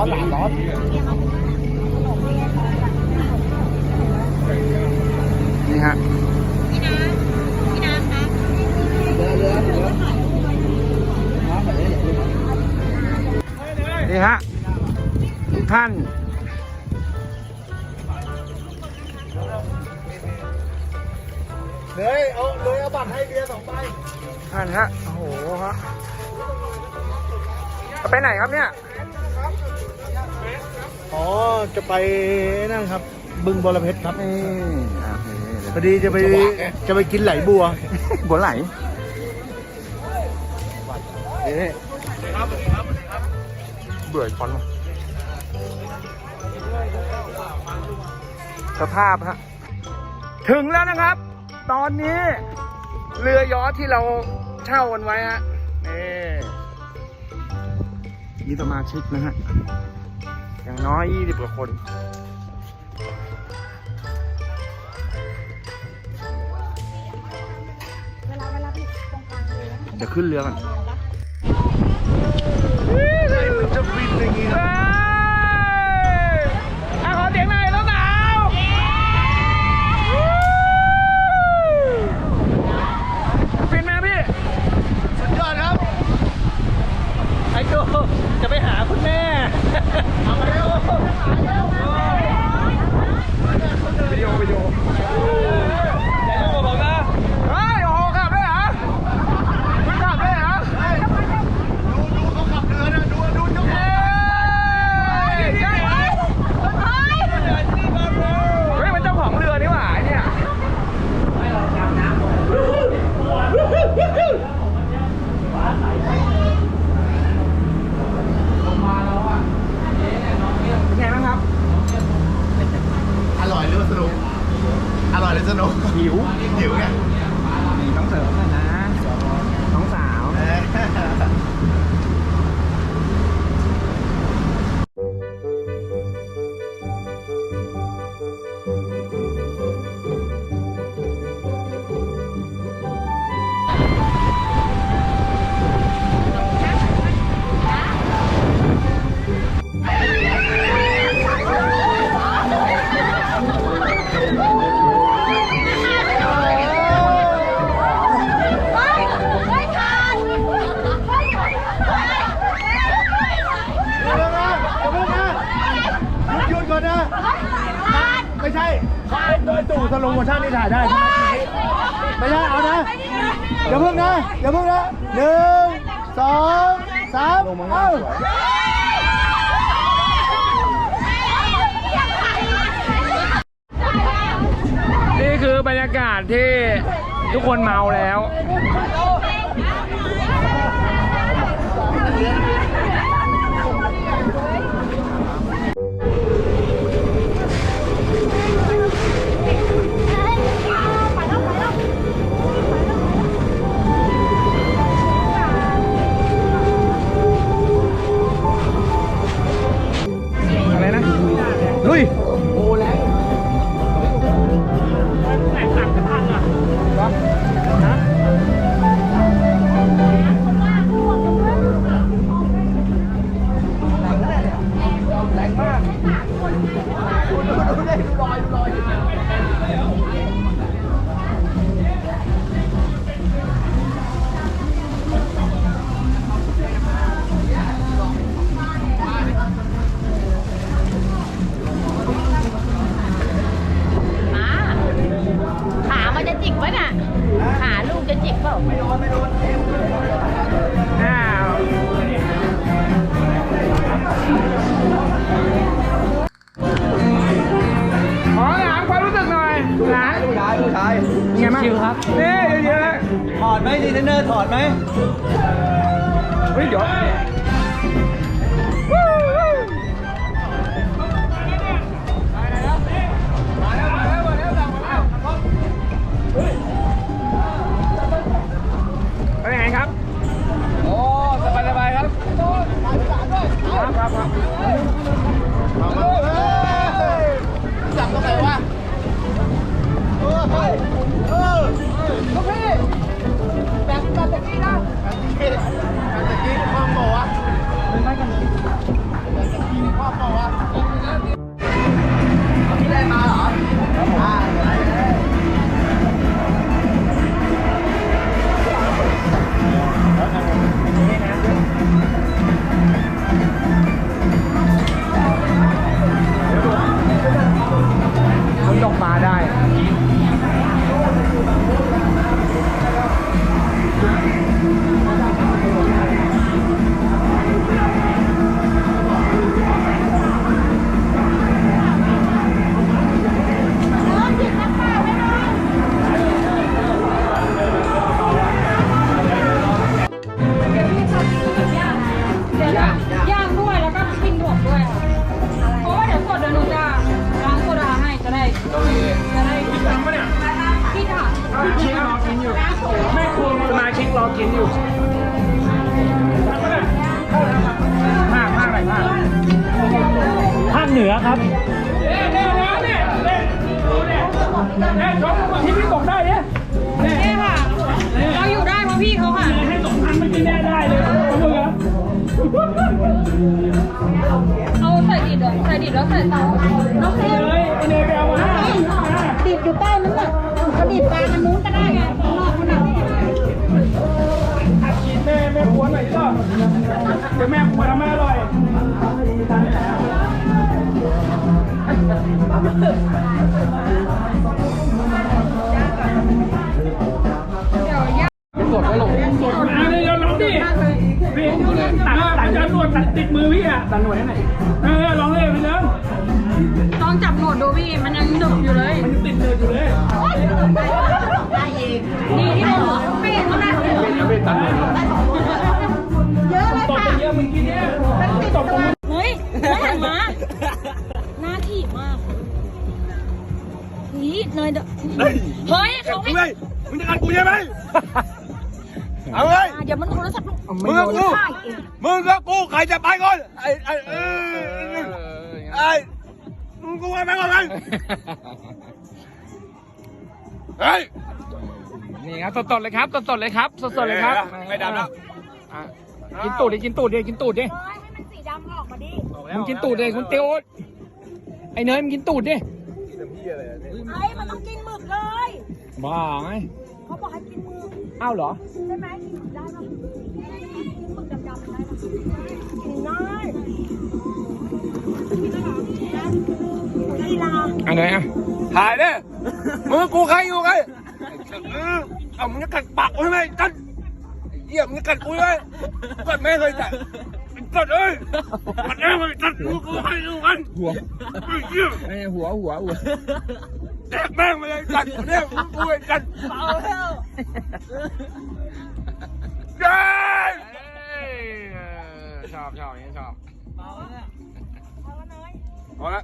อนหลานร้อนนี่ฮะพี่น้ำพี่น้ำคะเรือเรือเรือนี่ฮะทุกท่านเลยเอาเลยเอาบัตรให้เบียร์สองใบท่านฮะโอ้โหฮะไปไหนครับเนี่ย อ๋อจะไปนั่นครับ บึงบรเพชรครับนี่อะนี่พอดีจะไปจะไปกินไหลบัว บัวไหลเอ๊ะเบื่อฟอนต์ว่ะสภาพฮะถึงแล้วนะครับ ตอนนี้ เรือยอชที่เราเช่ากันไว้ฮะนี่มีสมาชิกนะฮะ อย่างน้อยยี่สิบกว่าคนเวลาเวลาพี่ตรงกลางเลยนะเดี๋ยวขึ้นเรือก่อน Amen. อร่อย ดยตู่สโลโมชั่นนี่ถ่ายได้ใช่ไหมไม่ใช่เอานะเดี๋ยวเพิ่งนะเดี๋ยวเพิ่งนะหนึ่งสองสามเอ้านี่คือบรรยากาศที่ทุกคนเมาแล้ว เป็นไงบ้างครับนี่เยอะถอดไหมดีเทนเนอร์ถอดไหมๆเฮ้ยเดี๋ยวเป็นไงครับ โอ้ สบายสบายครับ ครับครับครับจับ 报啊！ กินอยู่ภาคภาคอะไรภาคภาคเหนือครับเนี่ยเนี่ยเนี่ยเนี่ยเนี่ยเนี่ยชกที่พี่ตกได้เนี่ยเนี่ยเนี่ยค่ะเราอยู่ได้เพราะพี่เขาค่ะให้สองพันไม่กินแน่ได้เลยเอามือครับเอาใส่ดิบเหรอใส่ดิบแล้วใส่เตาน้องเทเลยไอเนยไปเอามาดิบอยู่ใต้นั้นน่ะเขาดิบกลางอันนู้นก็ได้ ดี๋ยวแม่ครัวทำไม่อร่อยสดก็ลงสดมาเลยลองดิพี่ตัดตัดจะนวดตัดติดมือพี่อะตัดหนวดให้หน่อยเออลองเลยไปเลยลองจับโหนดดูพี่มันยังดึบอยู่เลย มันติดเลยอยู่เลย เนยเดเฮ้ยเขาไม่มึงไงมึงจะกัดกูใช่ไหมเอาไงเดี๋ยวมันโทรศัพท์ลูกมึงกับกูถ่ายเองมึงกับกูใครจะไปก่อนไอ้ไอ้เออไอ้มึงกูไปก่อนเลยเฮ้ยนี่ครับสดๆเลยครับสดๆเลยครับสดๆเลยครับไม่ดำแล้วอะกินตูดดิกินตูดดิกินตูดดิเฮ้ยให้มันสีดำออกมาดิมึงกินตูดดิคุณเตียวไอ้เนยมึงกินตูดดิ เฮ้ยมันต้องกินหมึกเลย บ้าไงเขาบอกให้กินหมึกอ้าวเหรอได้ไหมกินหมึกได้ปะกินหมึกดำๆได้ปะกินได้กินได้เหรอลีลาอันไหนอะ ถ่ายดิมึงกับกูใครอยู่ไงเออเอามึงจะกัดปากกูใช่ไหมกัดไอ้เหี้ยมึงจะกัดกูใช่ไหมกัดแม่เคยกัดกัดเอ้ยกัดแม่เคยกัดกูกูใครอยู่กัน หัวไอ้เหี้ยไอ้หัวหัวหัวแดกแม่งไปเลยกัดเนี่ยมึงกูไอ้กัดเย้ชอบชอบอย่างนี้ชอบพอละ